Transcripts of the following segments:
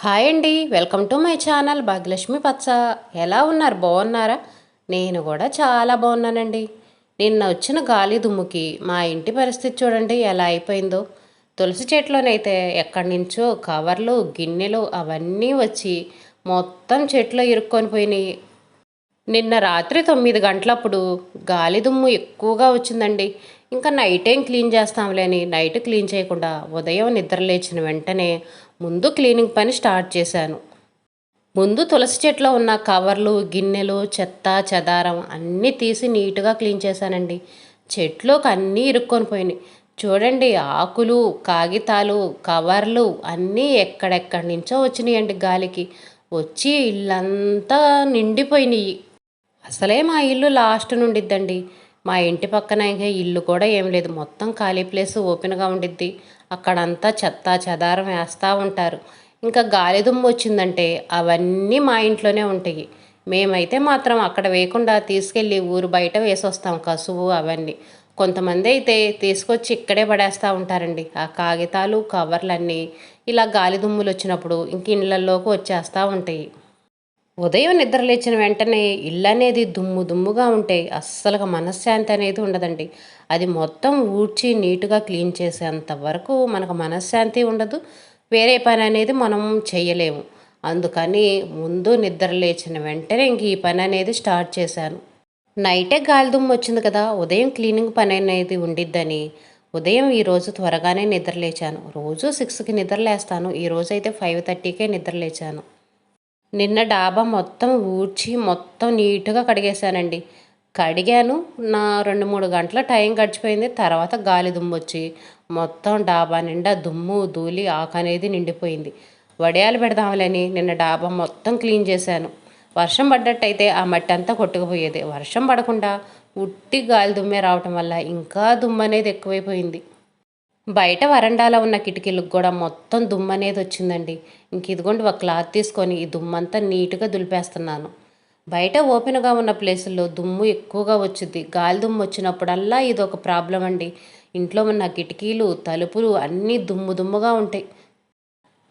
Hi అండి. Welcome to my channel Bhagyalakshmi పచ్చ. ఎలా ఉన్నారు? బాగున్నారా? నేను కూడా చాలా బాగున్నానండి. నిన్న వచ్చిన గాలి దుమ్ముకి మా ఇంటి పరిస్థితి చూడండి ఎలా అయిపోయిందో. తులసి చెట్లోనైతే ఎక్కడి నుంచో కవర్లు గిన్నెలు అవన్నీ వచ్చి మొత్తం చెట్లో ఇరుక్కొని పోయినాయి. నిన్న రాత్రి తొమ్మిది గంటలప్పుడు గాలి దుమ్ము ఎక్కువగా వచ్చిందండి. ఇంకా నైట్ ఏం క్లీన్ చేస్తాంలే అని నైట్ క్లీన్ చేయకుండా ఉదయం నిద్ర లేచిన వెంటనే ముందు క్లీనింగ్ పని స్టార్ట్ చేశాను. ముందు తులసి చెట్లో ఉన్న కవర్లు గిన్నెలు చెత్త చెదారం అన్నీ తీసి నీట్గా క్లీన్ చేశానండి. చెట్లోకి అన్నీ ఇరుక్కొని పోయినాయి. చూడండి ఆకులు కాగితాలు కవర్లు అన్నీ ఎక్కడెక్కడి నుంచో వచ్చినాయండి గాలికి. వచ్చి ఇల్లంతా నిండిపోయినాయి. అసలే మా ఇల్లు లాస్ట్ నుండిద్దండి. మా ఇంటి పక్కన ఇంకా ఇల్లు కూడా ఏం లేదు. మొత్తం ఖాళీ ప్లేస్ ఓపెన్గా ఉండిద్ది. అక్కడంతా చెత్త చెదారం వేస్తూ ఉంటారు. ఇంకా గాలి దుమ్ము వచ్చిందంటే అవన్నీ మా ఇంట్లోనే ఉంటాయి. మేమైతే మాత్రం అక్కడ వేయకుండా తీసుకెళ్ళి ఊరు బయట వేసొస్తాం కసువు అవన్నీ. కొంతమంది అయితే తీసుకొచ్చి ఇక్కడే పడేస్తూ ఉంటారండి. ఆ కాగితాలు కవర్లన్నీ ఇలా గాలి దుమ్ములు వచ్చినప్పుడు ఇంక ఇళ్ళల్లోకి వచ్చేస్తూ ఉంటాయి. ఉదయం నిద్ర లేచిన వెంటనే ఇల్లు అనేది దుమ్ము దుమ్ముగా ఉంటే అస్సలుగా మనశ్శాంతి అనేది ఉండదండి. అది మొత్తం ఊడ్చి నీటుగా క్లీన్ చేసేంత వరకు మనకు మనశ్శాంతి ఉండదు. వేరే పని అనేది మనం చేయలేము. అందుకని ముందు నిద్ర లేచిన వెంటనే ఇంక ఈ పని అనేది స్టార్ట్ చేశాను. నైటే గాలి దుమ్ము వచ్చింది కదా ఉదయం క్లీనింగ్ పని అనేది ఉండిద్దని ఉదయం ఈరోజు త్వరగానే నిద్ర లేచాను. రోజు సిక్స్కి నిద్ర లేస్తాను. ఈరోజు అయితే ఫైవ్ థర్టీకే నిద్ర లేచాను. నిన్న డాబా మొత్తం ఊడ్చి మొత్తం నీట్గా కడిగేశానండి. కడిగాను నా రెండు మూడు గంటల టైం గడిచిపోయింది తర్వాత గాలి దుమ్ము వచ్చి మొత్తం డాబా నిండా దుమ్ము ధూళి ఆకు అనేది నిండిపోయింది. వడియాలు పెడదామని నిన్న డాబా మొత్తం క్లీన్ చేశాను. వర్షం పడ్డట్టయితే ఆ మట్టి అంతా కొట్టుకుపోయేది. వర్షం పడకుండా ఉట్టి గాలి దుమ్మే రావటం వల్ల ఇంకా దుమ్ము అనేది ఎక్కువైపోయింది. బయట వరండాలో ఉన్న కిటికీలకు కూడా మొత్తం దుమ్ము అనేది వచ్చిందండి. ఇంక ఇదిగోండి ఒక క్లాత్ తీసుకొని ఈ దుమ్మంతా నీట్గా దులిపేస్తున్నాను. బయట ఓపెన్గా ఉన్న ప్లేసుల్లో దుమ్ము ఎక్కువగా వచ్చింది గాలి దుమ్ము వచ్చినప్పుడల్లా ఇది ఒక ప్రాబ్లం అండి. ఇంట్లో ఉన్న కిటికీలు తలుపులు అన్నీ దుమ్ము దుమ్ముగా ఉంటాయి.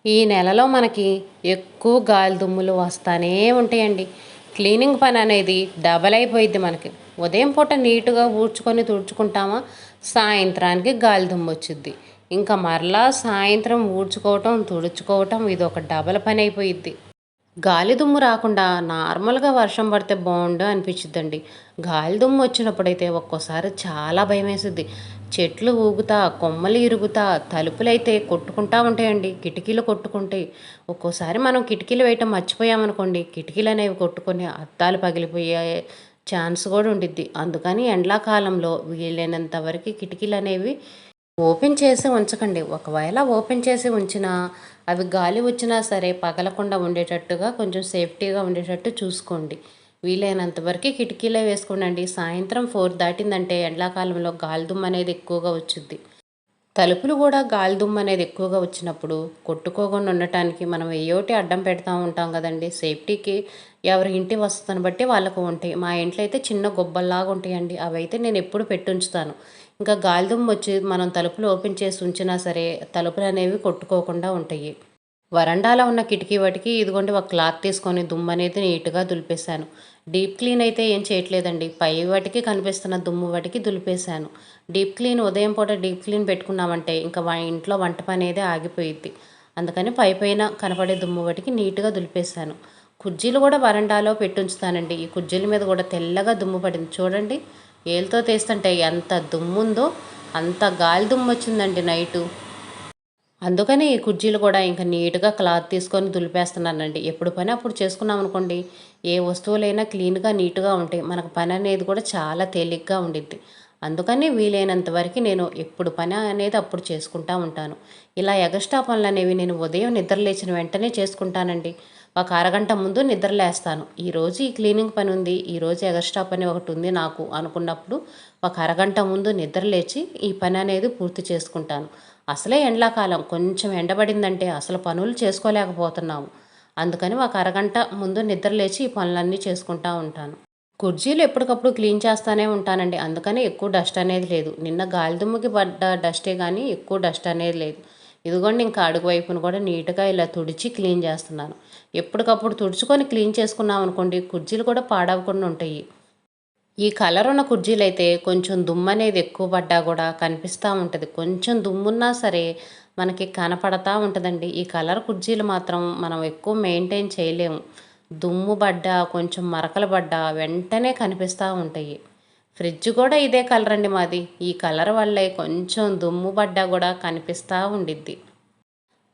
ఈ నెలలో మనకి ఎక్కువ గాలి దుమ్ములు వస్తానే ఉంటాయండి. క్లీనింగ్ పని అనేది డబల్ అయిపోయింది మనకి. ఉదయం పూట నీట్గా ఊడ్చుకొని తుడుచుకుంటామా? సాయంత్రానికి గాలి దుమ్ము వచ్చింది ఇంకా మరలా సాయంత్రం ఊడ్చుకోవటం తుడుచుకోవటం ఇది ఒక డబల్ పని అయిపోయిద్ది. గాలి దుమ్ము రాకుండా నార్మల్గా వర్షం పడితే బాగుండు అనిపించిద్దండి గాలి దుమ్ము వచ్చినప్పుడైతే ఒక్కోసారి చాలా భయం వేసిద్ది చెట్లు ఊగుతా కొమ్మలు ఇరుగుతా తలుపులు అయితే కొట్టుకుంటా ఉంటాయండి కిటికీలు కొట్టుకుంటాయి ఒక్కోసారి మనం కిటికీలు వేయటం మర్చిపోయామనుకోండి కిటికీలు అనేవి కొట్టుకొని అద్దాలు పగిలిపోయే ఛాన్స్ కూడా ఉండిద్ది. అందుకని ఎండాకాలంలో వీలైనంత వరకు కిటికీలు అనేవి ఓపెన్ చేసి ఉంచకండి. ఒకవేళ ఓపెన్ చేసి ఉంచినా అవి గాలి వచ్చినా సరే పగలకుండా ఉండేటట్టుగా కొంచెం సేఫ్టీగా ఉండేటట్టు చూసుకోండి. వీలైనంత వరకు కిటికీలే వేసుకోండి సాయంత్రం ఫోర్ దాటిందంటే ఎండాకాలంలో గాలిదుమ్మ అనేది ఎక్కువగా వచ్చుద్ది. తలుపులు కూడా గాలి దుమ్ము అనేది ఎక్కువగా వచ్చినప్పుడు కొట్టుకోకుండా ఉండటానికి మనం ఏయోటి అడ్డం పెడతా ఉంటాం కదండి. సేఫ్టీకి ఎవరి ఇంటి వస్తుందని బట్టి వాళ్ళకు ఉంటాయి. మా ఇంట్లో అయితే చిన్న గొబ్బల్లాగా ఉంటాయండి. అవి అయితే నేను ఎప్పుడు పెట్టుంచుతాను ఇంకా గాలి దుమ్ము వచ్చి మనం తలుపులు ఓపెన్ చేసి ఉంచినా సరే తలుపులు అనేవి కొట్టుకోకుండా ఉంటాయి. వరండాలో ఉన్న కిటికీ వాటికి ఇదిగోండి ఒక క్లాత్ తీసుకొని దుమ్ము అనేది నీట్గా దులిపేశాను. డీప్ క్లీన్ అయితే ఏం చేయట్లేదండి. పై వాటికి కనిపిస్తున్న దుమ్ము వాటికి దులిపేశాను. డీప్ క్లీన్ ఉదయం పూట డీప్ క్లీన్ పెట్టుకున్నామంటే ఇంకా ఇంట్లో వంట పని అనేది ఆగిపోయిద్ది. అందుకని పై పైన కనపడే దుమ్ము వాటికి నీట్గా దులిపేశాను. కుర్జీలు కూడా వరండాలో పెట్టుంచుతానండి. ఈ కుర్జీల మీద కూడా తెల్లగా దుమ్ము పడింది. చూడండి ఏళ్ళతో తీస్తుంటే ఎంత దుమ్ముందో అంత గాలి దుమ్ము వచ్చిందండి నైటు. అందుకని ఈ కుర్జీలు కూడా ఇంకా నీట్గా క్లాత్ తీసుకొని దులిపేస్తున్నానండి. ఎప్పుడు పని అప్పుడు చేసుకున్నాం అనుకోండి ఏ వస్తువులైనా క్లీన్గా నీట్గా ఉంటాయి. మనకు పని అనేది కూడా చాలా తేలిగ్గా ఉండిద్ది. అందుకని వీలైనంత వరకు నేను ఎప్పుడు పని అనేది అప్పుడు చేసుకుంటా ఉంటాను. ఇలా ఎగస్ట్రా పనులు అనేవి నేను ఉదయం నిద్ర లేచిన వెంటనే చేసుకుంటానండి. ఒక అరగంట ముందు నిద్ర లేస్తాను. ఈరోజు ఈ క్లీనింగ్ పని ఉంది ఈరోజు ఎగస్ట్రా పని ఒకటి ఉంది నాకు అనుకున్నప్పుడు ఒక అరగంట ముందు నిద్ర లేచి ఈ పని అనేది పూర్తి చేసుకుంటాను. అసలే ఎండాకాలం కొంచెం ఎండబడిందంటే అసలు పనులు చేసుకోలేకపోతున్నాము. అందుకని ఒక అరగంట ముందు నిద్ర లేచి ఈ పనులన్నీ చేసుకుంటా ఉంటాను. కుర్జీలు ఎప్పటికప్పుడు క్లీన్ చేస్తూనే ఉంటానండి. అందుకనే ఎక్కువ డస్ట్ అనేది లేదు. నిన్న గాలి దుమ్ముకి పడ్డ డస్టే కానీ ఎక్కువ డస్ట్ అనేది లేదు. ఇదిగోండి ఇంకా అడుగు వైపును కూడా నీట్గా ఇలా తుడిచి క్లీన్ చేస్తున్నాను. ఎప్పటికప్పుడు తుడుచుకొని క్లీన్ చేసుకున్నాం అనుకోండి కుర్జీలు కూడా పాడవకుండా ఉంటాయి. ఈ కలర్ ఉన్న కుర్జీలు అయితే కొంచెం దుమ్ము అనేది ఎక్కువ పడ్డా కూడా కనిపిస్తూ ఉంటుంది. కొంచెం దుమ్మున్నా సరే మనకి కనపడతా ఉంటుందండి. ఈ కలర్ కుర్జీలు మాత్రం మనం ఎక్కువ మెయింటైన్ చేయలేము. దుమ్ము పడ్డా కొంచెం మరకలు పడ్డా వెంటనే కనిపిస్తూ ఉంటాయి. ఫ్రిడ్జ్ కూడా ఇదే కలర్ అండి మాది. ఈ కలర్ వల్లే కొంచెం దుమ్ము పడ్డా కూడా కనిపిస్తూ ఉండిద్ది.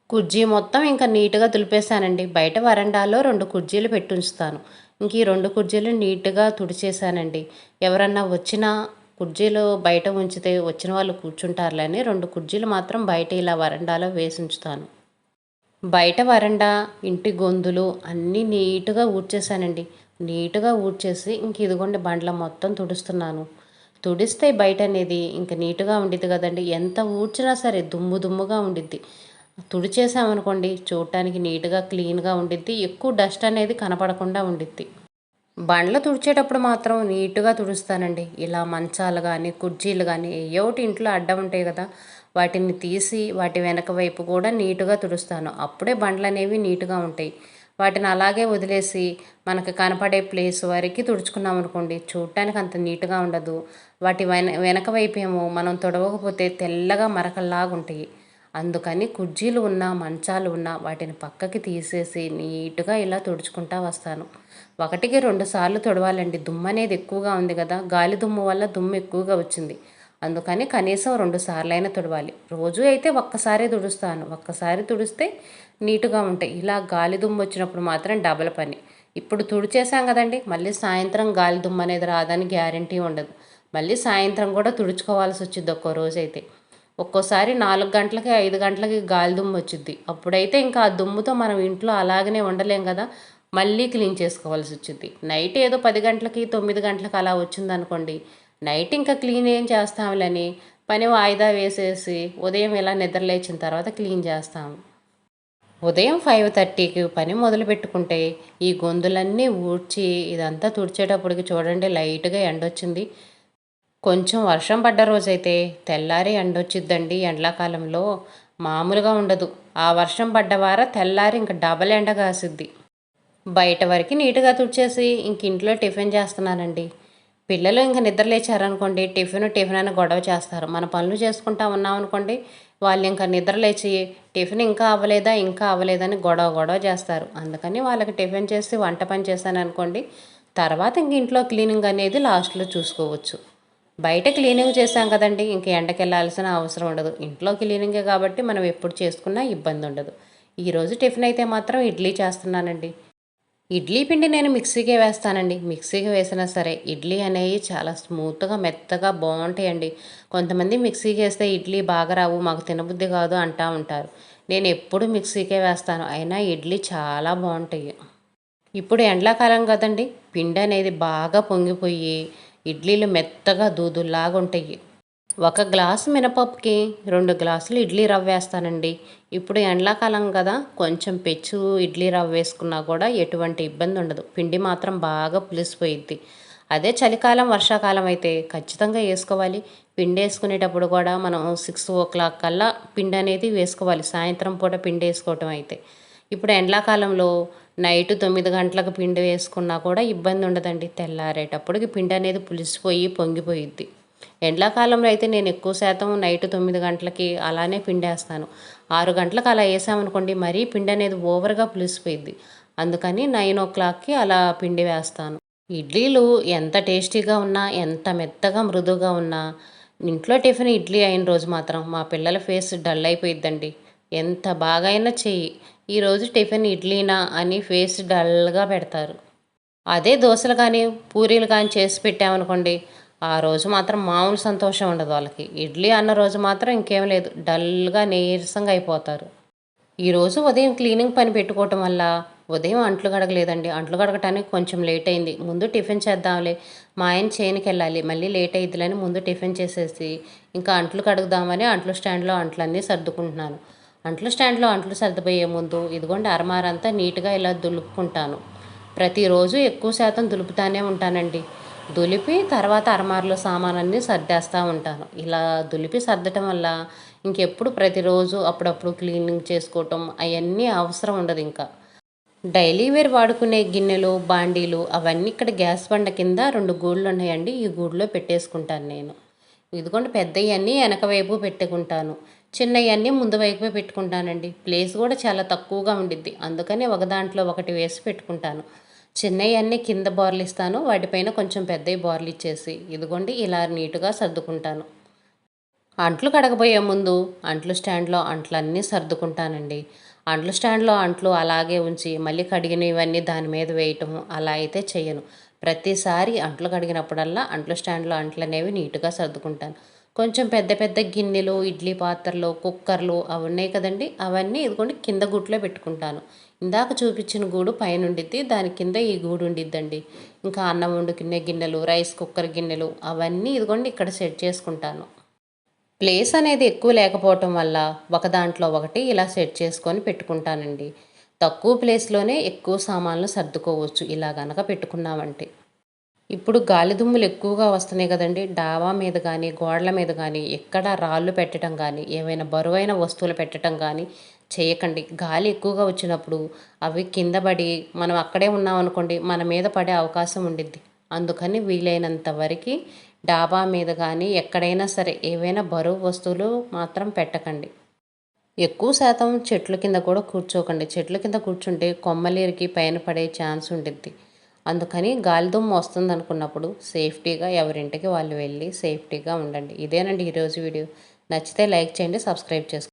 కుర్జీ మొత్తం ఇంకా నీట్గా తులిపేశానండి బయట వరండాలో రెండు కుర్జీలు పెట్టి ఉంచుతాను ఇంక ఈ రెండు కుర్జీలు నీట్గా తుడిచేశానండి. ఎవరన్నా వచ్చినా కుర్జీలు బయట ఉంచితే వచ్చిన వాళ్ళు కూర్చుంటారులే అని రెండు కుర్జీలు మాత్రం బయట ఇలా వరండాలో వేసి ఉంచుతాను. బయట వరండా ఇంటి గొంతులు అన్నీ నీట్గా ఊడ్చేసానండి నీట్గా ఊడ్చేసి ఇంక ఇదిగోండి బండ్ల మొత్తం తుడుస్తున్నాను. తుడిస్తే బయట అనేది ఇంక నీట్గా ఉండిద్ది కదండి. ఎంత ఊడ్చినా సరే దుమ్ము దుమ్ముగా ఉండిద్ది. తుడిచేసామనుకోండి చూడటానికి నీట్గా క్లీన్గా ఉండిద్ది. ఎక్కువ డస్ట్ అనేది కనపడకుండా ఉండిద్ది. బండ్లు తుడిచేటప్పుడు మాత్రం నీట్గా తుడుస్తానండి. ఇలా మంచాలు కానీ కుర్చీలు కానీ ఏ ఒకటి ఇంట్లో అడ్డం ఉంటాయి కదా. వాటిని తీసి వాటి వెనక వైపు కూడా నీటుగా తుడుస్తాను. అప్పుడే బండ్లు అనేవి నీట్గా ఉంటాయి. వాటిని అలాగే వదిలేసి మనకు కనపడే ప్లేస్ వరకు తుడుచుకున్నాం అనుకోండి చూడటానికి అంత నీట్గా ఉండదు. వాటి వెన వెనక వైపు ఏమో మనం తొడవకపోతే తెల్లగా మరకల్లాగా ఉంటాయి. అందుకని కుర్జీలు ఉన్న మంచాలు ఉన్న వాటిని పక్కకి తీసేసి నీట్గా ఇలా తుడుచుకుంటా వస్తాను. ఒకటికి రెండు సార్లు తొడవాలండి. దుమ్ము అనేది ఎక్కువగా ఉంది కదా గాలి దుమ్ము వల్ల దుమ్ము ఎక్కువగా వచ్చింది. అందుకని కనీసం రెండు సార్లైనా తుడవాలి. రోజు అయితే ఒక్కసారే తుడుస్తాను. ఒక్కసారి తుడిస్తే నీట్గా ఉంటాయి. ఇలా గాలి దుమ్ము వచ్చినప్పుడు మాత్రం డబల్ పని. ఇప్పుడు తుడిచేసాం కదండి మళ్ళీ సాయంత్రం గాలి దుమ్ము అనేది రాదని గ్యారంటీ ఉండదు. మళ్ళీ సాయంత్రం కూడా తుడుచుకోవాల్సి వచ్చింది ఒక్కో రోజు అయితే. ఒక్కోసారి నాలుగు గంటలకి ఐదు గంటలకి గాలి దుమ్ము వచ్చింది. అప్పుడైతే ఇంకా ఆ దుమ్ముతో మనం ఇంట్లో అలాగనే ఉండలేం కదా మళ్ళీ క్లీన్ చేసుకోవాల్సి వచ్చింది. నైట్ ఏదో పది గంటలకి తొమ్మిది గంటలకు అలా వచ్చిందనుకోండి నైట్ ఇంకా క్లీన్ ఏం చేస్తాములని పని వాయిదా వేసేసి ఉదయం ఇలా నిద్రలేచిన తర్వాత క్లీన్ చేస్తాము. ఉదయం ఫైవ్ థర్టీకి పని మొదలు పెట్టుకుంటే ఈ గొంతులన్నీ ఊడ్చి ఇదంతా తుడిచేటప్పటికి చూడండి లైట్గా ఎండొచ్చింది. కొంచెం వర్షం పడ్డ రోజైతే తెల్లారి ఎండొచ్చిద్దండి. ఎండాకాలంలో మామూలుగా ఉండదు. ఆ వర్షం పడ్డ వార తెల్లారి ఇంక డబల్ ఎండ కాసిద్ది. బయట వరకు నీట్గా తుడిచేసి ఇంక ఇంట్లో టిఫిన్ చేస్తున్నానండి. పిల్లలు ఇంకా నిద్ర లేచారనుకోండి టిఫిన్ టిఫిన్ అని గొడవ చేస్తారు. మన పనులు చేసుకుంటా ఉన్నాం అనుకోండి వాళ్ళు ఇంకా నిద్ర లేచి టిఫిన్ ఇంకా అవ్వలేదా ఇంకా అవ్వలేదని గొడవ గొడవ చేస్తారు. అందుకని వాళ్ళకి టిఫిన్ చేసి వంట పని చేశాను అనుకోండి తర్వాత ఇంక ఇంట్లో క్లీనింగ్ అనేది లాస్ట్లో చూసుకోవచ్చు. బయట క్లీనింగ్ చేసాం కదండి ఇంక ఎండకెళ్ళాల్సిన అవసరం ఉండదు. ఇంట్లో క్లీనింగే కాబట్టి మనం ఎప్పుడు చేసుకున్నా ఇబ్బంది ఉండదు ఈరోజు టిఫిన్ అయితే మాత్రం ఇడ్లీ చేస్తున్నానండి. ఇడ్లీ పిండి నేను మిక్సీకే వేస్తానండి. మిక్సీకి వేసినా సరే ఇడ్లీ అనేవి చాలా స్మూత్గా మెత్తగా బాగుంటాయండి. కొంతమంది మిక్సీకి వేస్తే ఇడ్లీ బాగా రావు మాకు తినబుద్ధి కాదు అంటూ ఉంటారు. నేను ఎప్పుడు మిక్సీకే వేస్తాను. అయినా ఇడ్లీ చాలా బాగుంటాయి. ఇప్పుడు ఎండాకాలం కదండి. పిండి అనేది బాగా పొంగిపోయి ఇడ్లీలు మెత్తగా దూదుల్లాగా ఉంటాయి ఒక గ్లాసు మినపప్పుకి రెండు గ్లాసులు ఇడ్లీ రవ్వ వేస్తానండి. ఇప్పుడు ఎండాకాలం కదా కొంచెం పెచ్చు ఇడ్లీ రవ్వ వేసుకున్నా కూడా ఎటువంటి ఇబ్బంది ఉండదు. పిండి మాత్రం బాగా పులిసిపోయిద్ది. అదే చలికాలం వర్షాకాలం అయితే ఖచ్చితంగా వేసుకోవాలి. పిండి వేసుకునేటప్పుడు కూడా మనం సిక్స్ ఓ క్లాక్ కల్లా పిండి అనేది వేసుకోవాలి. సాయంత్రం పూట పిండి వేసుకోవటం అయితే. ఇప్పుడు ఎండాకాలంలో నైట్ తొమ్మిది గంటలకు పిండి వేసుకున్నా కూడా ఇబ్బంది ఉండదండి. తెల్లారేటప్పటికి పిండి అనేది పులిసిపోయి పొంగిపోయిద్ది. ఎండాకాలంలో అయితే నేను ఎక్కువ శాతం నైట్ తొమ్మిది గంటలకి అలానే పిండేస్తాను. ఆరు గంటలకు అలా వేసామనుకోండి మరీ పిండి అనేది ఓవర్గా పులిసిపోయింది అందుకని నైన్ ఓ క్లాక్కి అలా పిండి వేస్తాను. ఇడ్లీలు ఎంత టేస్టీగా ఉన్నా ఎంత మెత్తగా మృదువుగా ఉన్నా ఇంట్లో టిఫిన్ ఇడ్లీ అయిన రోజు మాత్రం మా పిల్లల ఫేస్ డల్ అయిపోయిద్దండి. ఎంత బాగా అయినా చెయ్యి ఈరోజు టిఫిన్ ఇడ్లీనా అని ఫేస్ డల్గా పెడతారు. అదే దోశలు కానీ పూరీలు కానీ చేసి పెట్టామనుకోండి ఆ రోజు మాత్రం మామూలు సంతోషం ఉండదు వాళ్ళకి. ఇడ్లీ అన్న రోజు మాత్రం ఇంకేం లేదు. డల్గా నీరసంగా అయిపోతారు. ఈరోజు ఉదయం క్లీనింగ్ పని పెట్టుకోవటం వల్ల ఉదయం అంట్లు కడగలేదండి. అంట్లు కడగటానికి కొంచెం లేట్ అయింది. ముందు టిఫిన్ చేద్దాంలే. మా ఆయన చేనుకి వెళ్ళాలి. మళ్ళీ లేట్ అయ్యిద్దిలని ముందు టిఫిన్ చేసేసి ఇంకా అంట్లు కడుగుదామని అంట్లు స్టాండ్లో అంట్లన్నీ సర్దుకుంటున్నాను. అంట్లు స్టాండ్లో అంట్లు సర్దిపోయే ముందు ఇదిగోండి అరమారంతా నీట్గా ఇలా దులుపుకుంటాను. ప్రతిరోజు ఎక్కువ శాతం దులుపుతానే ఉంటానండి. దులిపి తర్వాత అరమార్లో సామానన్నీ సర్దేస్తూ ఉంటాను. ఇలా దులిపి సర్దటం వల్ల ఇంకెప్పుడు ప్రతిరోజు అప్పుడప్పుడు క్లీనింగ్ చేసుకోవటం అవన్నీ అవసరం ఉండదు ఇంకా. డైలీ వేర్ వాడుకునే గిన్నెలు బాండీలు అవన్నీ ఇక్కడ గ్యాస్ బండ కింద రెండు గూళ్ళు ఉన్నాయండి. ఈ గూడులో పెట్టేసుకుంటాను నేను. ఇదిగోండి పెద్దవన్నీ వెనక వైపు పెట్టుకుంటాను. చిన్నవన్నీ ముందు వైపే పెట్టుకుంటానండి. ప్లేస్ కూడా చాలా తక్కువగా ఉండిద్ది. అందుకని ఒక దాంట్లో ఒకటి వేసి పెట్టుకుంటాను. చిన్నవి అన్నీ కింద బోర్లు ఇస్తాను వాటిపైన కొంచెం పెద్దవి బోర్లు ఇచ్చేసి ఇదిగోండి ఇలా నీటుగా సర్దుకుంటాను. అంట్లు కడగబోయే ముందు అంట్లు స్టాండ్లో అంట్లన్నీ సర్దుకుంటానండి. అంట్లు స్టాండ్లో అంట్లు అలాగే ఉంచి మళ్ళీ కడిగినవన్నీ దాని మీద వేయటము అలా అయితే చేయను ప్రతిసారి అంట్లు కడిగినప్పుడల్లా అంట్లు స్టాండ్లో అంట్లు అనేవి నీట్గా సర్దుకుంటాను. కొంచెం పెద్ద పెద్ద గిన్నెలు ఇడ్లీ పాత్రలు కుక్కర్లు అవి ఉన్నాయి కదండి అవన్నీ ఇదిగోండి కింద గుట్లో పెట్టుకుంటాను. ఇందాక చూపించిన గూడు పైన ఉండిద్ది దాని కింద ఈ గూడు ఉండిద్దండి ఇంకా అన్నం వండుకునే గిన్నెలు రైస్ కుక్కర్ గిన్నెలు అవన్నీ ఇదిగోండి ఇక్కడ సెట్ చేసుకుంటాను. ప్లేస్ అనేది ఎక్కువ లేకపోవటం వల్ల ఒక దాంట్లో ఒకటి ఇలా సెట్ చేసుకొని పెట్టుకుంటానండి. తక్కువ ప్లేస్లోనే ఎక్కువ సామాన్లు సర్దుకోవచ్చు ఇలా గనక పెట్టుకున్నామంటే. ఇప్పుడు గాలి దుమ్ములు ఎక్కువగా వస్తున్నాయి కదండి. డాబా మీద కానీ గోడల మీద కానీ ఎక్కడ రాళ్ళు పెట్టడం కానీ ఏమైనా బరువైన వస్తువులు పెట్టడం కానీ చేయకండి. గాలి ఎక్కువగా వచ్చినప్పుడు అవి కింద పడి మనం అక్కడే ఉన్నామనుకోండి మన మీద పడే అవకాశం ఉండిద్ది. అందుకని వీలైనంత వరకు డాబా మీద కానీ ఎక్కడైనా సరే ఏవైనా బరువు వస్తువులు మాత్రం పెట్టకండి. ఎక్కువ శాతం చెట్ల కింద కూడా కూర్చోకండి. చెట్ల కింద కూర్చుంటే కొమ్మలేరికి పైన పడే ఛాన్స్ ఉండిద్ది. అందుకని గాలిదుమ్మ వస్తుంది అనుకున్నప్పుడు సేఫ్టీగా ఎవరింటికి వాళ్ళు వెళ్ళి సేఫ్టీగా ఉండండి. ఇదేనండి ఈరోజు వీడియో. నచ్చితే లైక్ చేయండి సబ్స్క్రైబ్ చేసుకోండి.